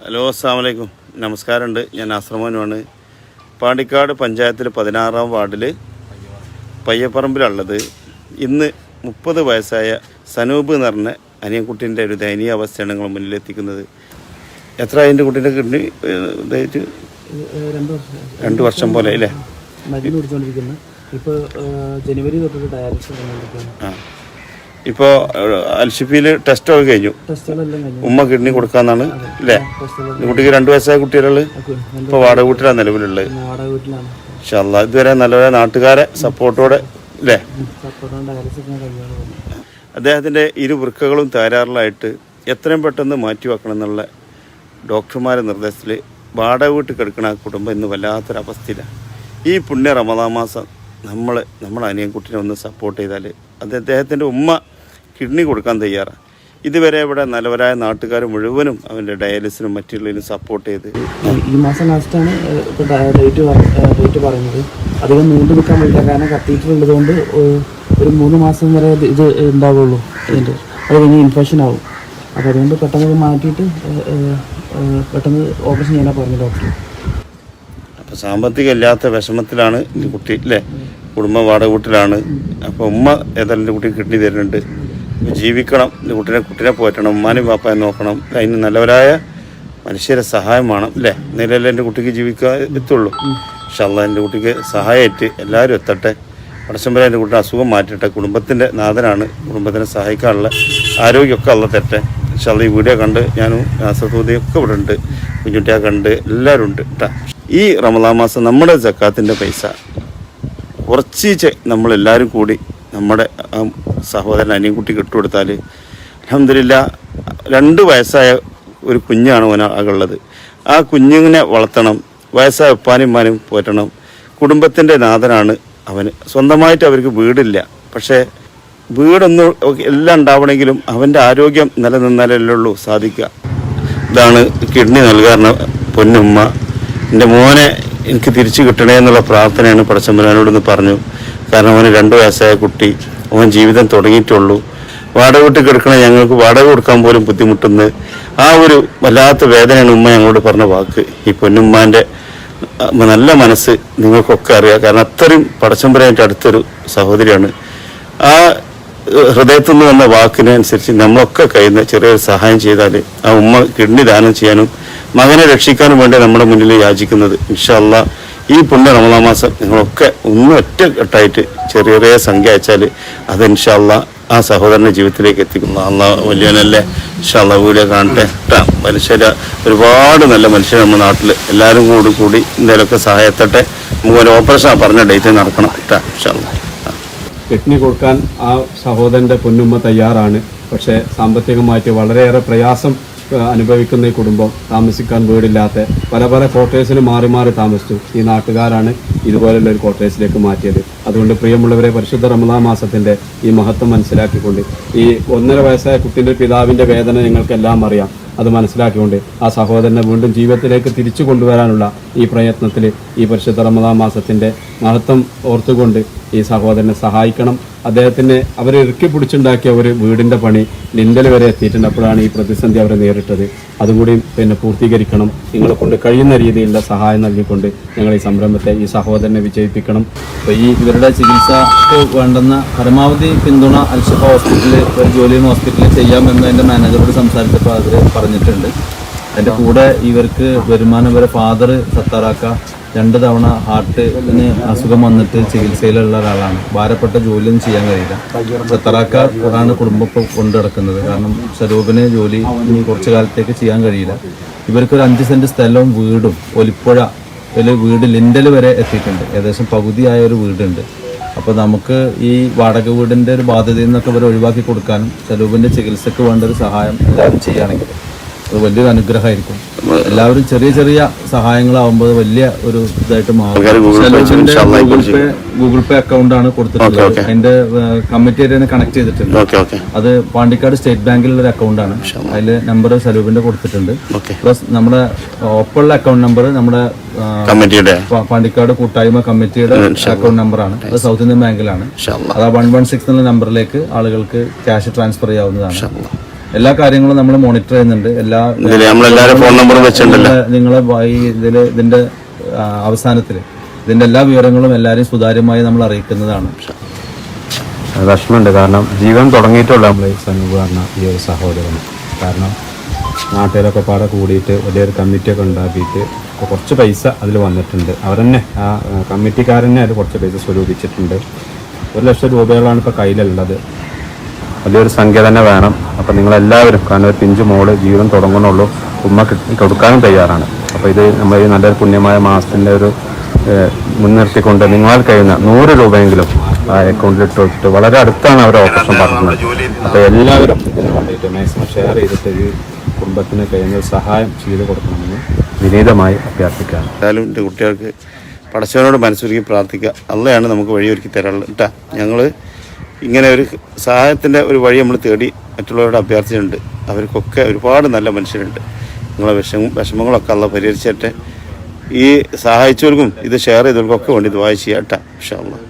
Hello അസ്സാമലൈക്കും നമസ്കാരമുണ്ട്. ഞാൻ ആശ്രമനുമാണ് പാണ്ടിക്കാട് പഞ്ചായത്തിൽ പതിനാറാം വാർഡിൽ പയ്യപ്പറമ്പിലുള്ളത്. ഇന്ന് മുപ്പത് വയസ്സായ സനൂപ് എന്ന് പറഞ്ഞ അനിയൻകുട്ടീന്റെ ഒരു ദയനീയ അവസ്ഥയാണ് നിങ്ങൾ മുന്നിലെത്തിക്കുന്നത്. എത്ര അതിന്റെ കുട്ടീന്റെ കിഡ്നി രണ്ട് വർഷം പോലെ അല്ലേ? മരുന്ന് ഇപ്പോൾ ജനുവരി തൊട്ടിട്ട് ഡയാലിസിസ് ആ. ഇപ്പോൾ അൽഷിഫിയിൽ ടെസ്റ്റ് ഒക്കെ കഴിഞ്ഞു. ഉമ്മ കിഡ്നി കൊടുക്കാന്നാണ് അല്ലേ കുട്ടിക്ക് രണ്ടു വയസ്സായ കുട്ടികളുള്ള ഇപ്പൊ ഇപ്പോൾ വാടക വീട്ടിലാണ്. നിലവിലുള്ളത് വാടക ഇതുവരെ നല്ലവരെ നാട്ടുകാരെ സപ്പോർട്ടോടെ അല്ലേ അദ്ദേഹത്തിന്റെ ഇരു വൃക്കകളും തകരാറിലായിട്ട് എത്രയും പെട്ടെന്ന് മാറ്റി വെക്കണം എന്നുള്ള ഡോക്ടർമാരുടെ നിർദ്ദേശത്തിൽ വാടക വീട്ടിൽ കിടക്കുന്ന കുടുംബം ഇന്ന് വല്ലാത്തൊരവസ്ഥയിലാണ് ഈ പുണ്യ റമദാ മാസം നമ്മൾ നമ്മളെ അനിയൻകുട്ടിനെ ഒന്ന് സപ്പോർട്ട് ചെയ്താൽ അത് അദ്ദേഹത്തിന്റെ ഉമ്മ കിഡ്നി കൊടുക്കാൻ തയ്യാറാണ് ഇതുവരെ ഇവിടെ നല്ലവരായ നാട്ടുകാർ മുഴുവനും അവന്റെ ഡയാലിസിനും മറ്റുള്ളതിനും സപ്പോർട്ട് ചെയ്ത്. ഈ മാസം ലാസ്റ്റാണ് ഇപ്പോൾ ഡേറ്റ് ഡേറ്റ് പറയുന്നത്. അധികം നീണ്ടു നിൽക്കാൻ പറ്റില്ല കാരണം കത്തീറ്റർ ഉള്ളതുകൊണ്ട് ഒരു മൂന്ന് മാസം വരെ ഇത് ഉണ്ടാവുള്ളൂ ഇതിന്റെ അത് കഴിഞ്ഞ് ഇൻഫെക്ഷൻ ആവും. അപ്പോൾ അതുകൊണ്ട് പെട്ടെന്ന് മാറ്റിയിട്ട് പെട്ടെന്ന് ഓപ്പറേഷൻ ചെയ്യാനാണ് പറഞ്ഞു ഡോക്ടർ അപ്പോൾ സാമ്പത്തികം ഇല്ലാത്ത വിഷമത്തിലാണ് ഈ കുട്ടി അല്ലേ? കുടുംബം വാടക വീട്ടിലാണ്. അപ്പോൾ ഉമ്മ ഏതായാലും എന്റെ കുട്ടി കിഡ്നി തരുന്നുണ്ട്. ജീവിക്കണം കുട്ടിനെ കുട്ടീനെ കുട്ടീനെ പോറ്റണം ഉമ്മാനും പാപ്പായും നോക്കണം. അതിന് നല്ലവരായ മനുഷ്യരെ സഹായം വേണം അല്ലേ? നിലയിൽ എന്റെ കുട്ടിക്ക് ജീവിക്കാൻ എത്തുള്ളൂ പക്ഷെ അല്ല എന്റെ കുട്ടിക്ക് സഹായമായിട്ട് എല്ലാവരും എത്തട്ടെ. പടച്ചമ്പര എന്റെ കുട്ടിയുടെ അസുഖം മാറ്റട്ടെ. കുടുംബത്തിന്റെ നാഥനാണ്. കുടുംബത്തിനെ സഹായിക്കാനുള്ള ആരോഗ്യമൊക്കെ അല്ല തെറ്റെ പക്ഷെ ഈ വീഡിയോ കണ്ട് ഞാനും നാസത്തൂതിയും ഇവിടെ ഉണ്ട്. കുഞ്ഞുട്ടിയെ കണ്ട് എല്ലാവരും ഉണ്ട് കേട്ടാ. ഈ റമദാ മാസം നമ്മുടെ ജക്കാത്തിന്റെ പൈസ. കുറച്ച് നമ്മളെല്ലാവരും കൂടി നമ്മുടെ സഹോദരൻ അനിയൻകുട്ടി കെട്ടുകൊടുത്താൽ അലഹമില്ല രണ്ട് വയസ്സായ ഒരു കുഞ്ഞാണ് ഉള്ളത് ആ കുഞ്ഞിനെ വളർത്തണം വയസ്സായ ഉപ്പാനും പോറ്റണം. കുടുംബത്തിന്റെ നാഥനാണ് അവന്. സ്വന്തമായിട്ട് അവർക്ക് വീടില്ല. പക്ഷേ വീടൊന്നും എല്ലാം ഉണ്ടാവണമെങ്കിലും അവന്റെ ആരോഗ്യം നിലനിന്നാലല്ലേ ഉള്ളൂ സാധിക്കുക. ഇതാണ് കിഡ്നി നൽകാറുണ്ട് പൊന്നുമ്മ. എന്റെ മോനെ എനിക്ക് തിരിച്ചു കിട്ടണേ എന്നുള്ള പ്രാർത്ഥനയാണ് പടച്ചമ്പനോടൊന്ന് പറഞ്ഞു. കാരണം അവന് രണ്ട് വയസ്സായ കുട്ടി. അവൻ ജീവിതം തുടങ്ങിയിട്ടുള്ളൂ. വാടക വീട്ടിൽ കിടക്കണ ഞങ്ങൾക്ക് വാടക കൊടുക്കാൻ പോലും ബുദ്ധിമുട്ടുന്നത് ആ ഒരു വല്ലാത്ത വേദനയാണ് ഉമ്മ ഞങ്ങളോട് പറഞ്ഞ വാക്ക്. ഈ പൊന്നുമ്മാന്റെ നല്ല മനസ്സ് നിങ്ങൾക്കൊക്കെ അറിയാം. കാരണം അത്രയും പടച്ചമ്പരായിട്ട് അടുത്തൊരു സഹോദരിയാണ്. ആ ഹൃദയത്തു ഹൃദയത്തിൽ നിന്ന് വന്ന വാക്കിനനുസരിച്ച് നമ്മളൊക്കെ കയ്യിൽ നിന്ന് ചെറിയൊരു സഹായം ചെയ്താൽ ആ ഉമ്മ കിഡ്നി ദാനം ചെയ്യാനും മകനെ രക്ഷിക്കാനും വേണ്ടി നമ്മുടെ മുന്നിൽ യാചിക്കുന്നത്. ഇൻഷല്ല ഈ പുണ്യ റമദാ മാസം നിങ്ങളൊക്കെ ഒന്ന് ഒറ്റ ചെറിയ ചെറിയ സംഖ്യ അയച്ചാൽ അത് ഇൻഷാല്ല ആ സഹോദരന്റെ ജീവിതത്തിലേക്ക് എത്തിക്കുന്നു അന്ന വലിയനല്ലേ ഇൻഷാല്ല വീഡിയോ കാണട്ടെ. ട്ടാ. മനുഷ്യരെ ഒരുപാട് നല്ല മനുഷ്യർ നമ്മുടെ നാട്ടിൽ എല്ലാവരും കൂടി കൂടി എന്തെങ്കിലുമൊക്കെ സഹായത്തട്ടെ. നമുക്ക് ഒരു ഓപ്പറേഷൻ പറഞ്ഞ ഡേറ്റ് നടക്കണം. കേട്ടാ ഇൻഷാല്ല കിഡ്നി കൊടുക്കാൻ ആ സഹോദരന്റെ പൊന്നുമ്മ തയ്യാറാണ്. പക്ഷേ സാമ്പത്തികമായിട്ട് വളരെയേറെ പ്രയാസം അനുഭവിക്കുന്ന ഈ കുടുംബം താമസിക്കാൻ വീടില്ലാത്ത പല പല ക്വാർട്ടേഴ്സിന് മാറി മാറി താമസിച്ചു. ഈ നാട്ടുകാരാണ് ഇതുപോലെയുള്ള ഒരു ക്വാർട്ടേഴ്സിലേക്ക് മാറ്റിയത്. അതുകൊണ്ട് പ്രിയമുള്ളവരെ പരിശുദ്ധ റമദാ മാസത്തിന്റെ ഈ മഹത്വം മനസ്സിലാക്കിക്കൊണ്ട് ഈ ഒന്നര വയസ്സായ കുട്ടിന്റെ പിതാവിന്റെ വേദന നിങ്ങൾക്കെല്ലാം അറിയാം. അത് മനസ്സിലാക്കിക്കൊണ്ട് ആ സഹോദരനെ വീണ്ടും ജീവിതത്തിലേക്ക് തിരിച്ചു കൊണ്ടുവരാനുള്ള ഈ പ്രയത്നത്തിൽ ഈ പരിശുദ്ധ റമദാ മാസത്തിന്റെ മഹത്വം ഓർത്തുകൊണ്ട് ഈ സഹോദരനെ സഹായിക്കണം. അദ്ദേഹത്തിന് അവരെ ഇറുക്കി പിടിച്ചുണ്ടാക്കിയ ഒരു വീടിന്റെ പണി ലിൻഡൽ വരെ എത്തിയിട്ടുണ്ട് അപ്പോഴാണ് ഈ പ്രതിസന്ധി അവരെ നേരിട്ടത്. അതുകൂടി പിന്നെ പൂർത്തീകരിക്കണം. നിങ്ങളെ കൊണ്ട് കഴിയുന്ന രീതിയിലുള്ള സഹായം നൽകിക്കൊണ്ട് ഞങ്ങൾ ഈ സംരംഭത്തെ ഈ സഹോദരനെ വിജയിപ്പിക്കണം. അപ്പോൾ ഈ ഇവരുടെ ചികിത്സക്ക് വേണ്ടുന്ന പരമാവധി പിന്തുണ അൽഷഫ ഹോസ്പിറ്റലിൽ ഒരു ജോലി ഹോസ്പിറ്റലിൽ ചെയ്യാമെന്ന് എന്റെ മാനേജറോട് സംസാരിച്ചപ്പോൾ അവർ പറഞ്ഞിട്ടുണ്ട്. അതിന്റെ കൂടെ ഇവർക്ക് വരുമാനം വരെ ഫാദർ സത്താറാക്ക രണ്ട് തവണ ഹാർട്ടിന് അസുഖം വന്നിട്ട് ചികിത്സയിലുള്ള ഒരാളാണ്. ഭാരപ്പെട്ട ജോലിയൊന്നും ചെയ്യാൻ കഴിയില്ല. സത്താറാക്ക ആണ് കുടുംബം ഇപ്പോൾ കൊണ്ടു നടക്കുന്നത്. കാരണം സ്വരൂപിന് ജോലി ഇനി കുറച്ച് കാലത്തേക്ക് ചെയ്യാൻ കഴിയില്ല. ഇവർക്ക് ഒരു അഞ്ച് സെന്റ് സ്ഥലവും വീടും ഒലിപ്പുഴ ഒരു വീട് ലിൻഡൽ വരെ എത്തിയിട്ടുണ്ട്. ഏകദേശം പകുതിയായ ഒരു വീടുണ്ട്. അപ്പോൾ നമുക്ക് ഈ വാടക വീടിന്റെ ഒരു ബാധ്യതയിൽ നിന്നൊക്കെ ഇവർ ഒഴിവാക്കി കൊടുക്കാനും സ്വരൂപിന്റെ ചികിത്സയ്ക്ക് വേണ്ട ഒരു സഹായം എല്ലാവരും ചെയ്യുകയാണെങ്കിൽ അത് വലിയൊരു അനുഗ്രഹമായിരിക്കും. എല്ലാവരും ചെറിയ ചെറിയ സഹായങ്ങളാവുമ്പോൾ വലിയ ഒരു ഇതായിട്ട് മാറും. ഗൂഗിൾ പേ ഗൂഗിൾ പേ അക്കൗണ്ടാണ് പേ അക്കൗണ്ട് ആണ് കൊടുത്തിട്ടുള്ളത്. അതിന്റെ കമ്മിറ്റി ആയിട്ട് കണക്ട് ചെയ്തിട്ടുണ്ട്. അത് പാണ്ടിക്കാട് സ്റ്റേറ്റ് ബാങ്കിലുള്ള ഒരു അക്കൗണ്ട് ആണ്. അതിൽ നമ്പർ സലൂബിന്റെ കൊടുത്തിട്ടുണ്ട്. പ്ലസ് നമ്മുടെ ഒപ്പമുള്ള അക്കൗണ്ട് നമ്പർ നമ്മുടെ കമ്മിറ്റിയുടെ. പാണ്ടിക്കാട് കൂട്ടായ്മ കമ്മിറ്റിയുടെ അക്കൗണ്ട് നമ്പറാണ് അത് സൗത്ത് ഇന്ത്യൻ ബാങ്കിലാണ്. അത് വൺ വൺ സിക്സ് എന്നുള്ള നമ്പറിലേക്ക് ആളുകൾക്ക് ക്യാഷ് ട്രാൻസ്ഫർ ചെയ്യാവുന്നതാണ്. എല്ലാ കാര്യങ്ങളും നമ്മൾ മോണിറ്റർ ചെയ്യുന്നുണ്ട്. എല്ലാ ഫോൺ നമ്പർ വെച്ചിട്ടുണ്ടല്ലോ. നിങ്ങളെ- ഈ ഇതിൽ ഇതിന്റെ അവസാനത്തിൽ അവസാനത്തിൽ. ഇതിന്റെ എല്ലാ വിവരങ്ങളും എല്ലാവരെയും സുതാര്യമായി നമ്മൾ അറിയിക്കുന്നതാണ്. വിഷമമുണ്ട്. കാരണം ജീവൻ തുടങ്ങിയിട്ടുള്ള നമ്മൾ ഈ സനൂപ് പറഞ്ഞ ഈ ഒരു സഹോദരന് കാരണം നാട്ടുകാരൊക്കെ പാടെ കൂടിയിട്ട് വലിയൊരു കമ്മിറ്റിയൊക്കെ ഉണ്ടാക്കിയിട്ട് ഇപ്പോൾ കുറച്ച് പൈസ അതിൽ വന്നിട്ടുണ്ട്. അവരെന്നെ ആ ആ, കമ്മിറ്റിക്കാരനെ അതിൽ കുറച്ച് പൈസ സ്വരൂപിച്ചിട്ടുണ്ട്. ഒരു ലക്ഷം രൂപകളാണ് ഇപ്പോൾ കയ്യിലുള്ളത്. വലിയൊരു സംഖ്യ തന്നെ വേണം. അപ്പം നിങ്ങളെല്ലാവരും കാരണം ഒരു പിഞ്ചു മോൾ ജീവൻ തുടങ്ങുന്നുള്ളൂ. ഉമ്മ കൊടുക്കാനും തയ്യാറാണ്. അപ്പോൾ ഇത് നമ്മൾ ഈ നല്ലൊരു പുണ്യമായ മാസത്തിന്റെ ഒരു മുൻനിർത്തിക്കൊണ്ട് നിങ്ങളാൽ കഴിയുന്ന നൂറ് രൂപയെങ്കിലും ആ അക്കൗണ്ടിൽ ഇട്ട് വെച്ചിട്ട് വളരെ അടുത്താണ് അവർ ഓപ്പറേഷൻ പറഞ്ഞത് അപ്പോൾ എല്ലാവരും ഇതിന് വേണ്ടിയിട്ട് മാക്സിമം ഷെയർ ചെയ്തിട്ട് ഈ കുടുംബത്തിന് കഴിയുന്ന സഹായം ചെയ്ത് കൊടുക്കണമെന്ന് വിനീതമായി അഭ്യർത്ഥിക്കുകയാണ്. എന്തായാലും എന്റെ കുട്ടികൾക്ക് പടച്ചവനോട് മനസ്സൊരുക്കി പ്രാർത്ഥിക്കുക. അള്ളയാണ് നമുക്ക് വഴിയൊരുക്കി തരാനുള്ളത് കേട്ടാ ഞങ്ങൾ ഇങ്ങനെ ഒരു സഹായത്തിന്റെ ഒരു വഴി നമ്മൾ തേടി മറ്റുള്ളവരോട് അഭ്യർത്ഥിച്ചിട്ടുണ്ട്. അവർക്കൊക്കെ ഒരുപാട് നല്ല മനുഷ്യരുണ്ട്. നിങ്ങളെ വിഷമ വിഷമങ്ങളൊക്കെ അല്ല പരിഹരിച്ചിട്ട്. ഈ സഹായിച്ചവർക്കും ഇത് ഷെയർ ചെയ്തവർക്കും ഒക്കെ വേണ്ടി ഇത് ചെയ്യാം കേട്ടാ ഇൻഷാ അള്ളാ.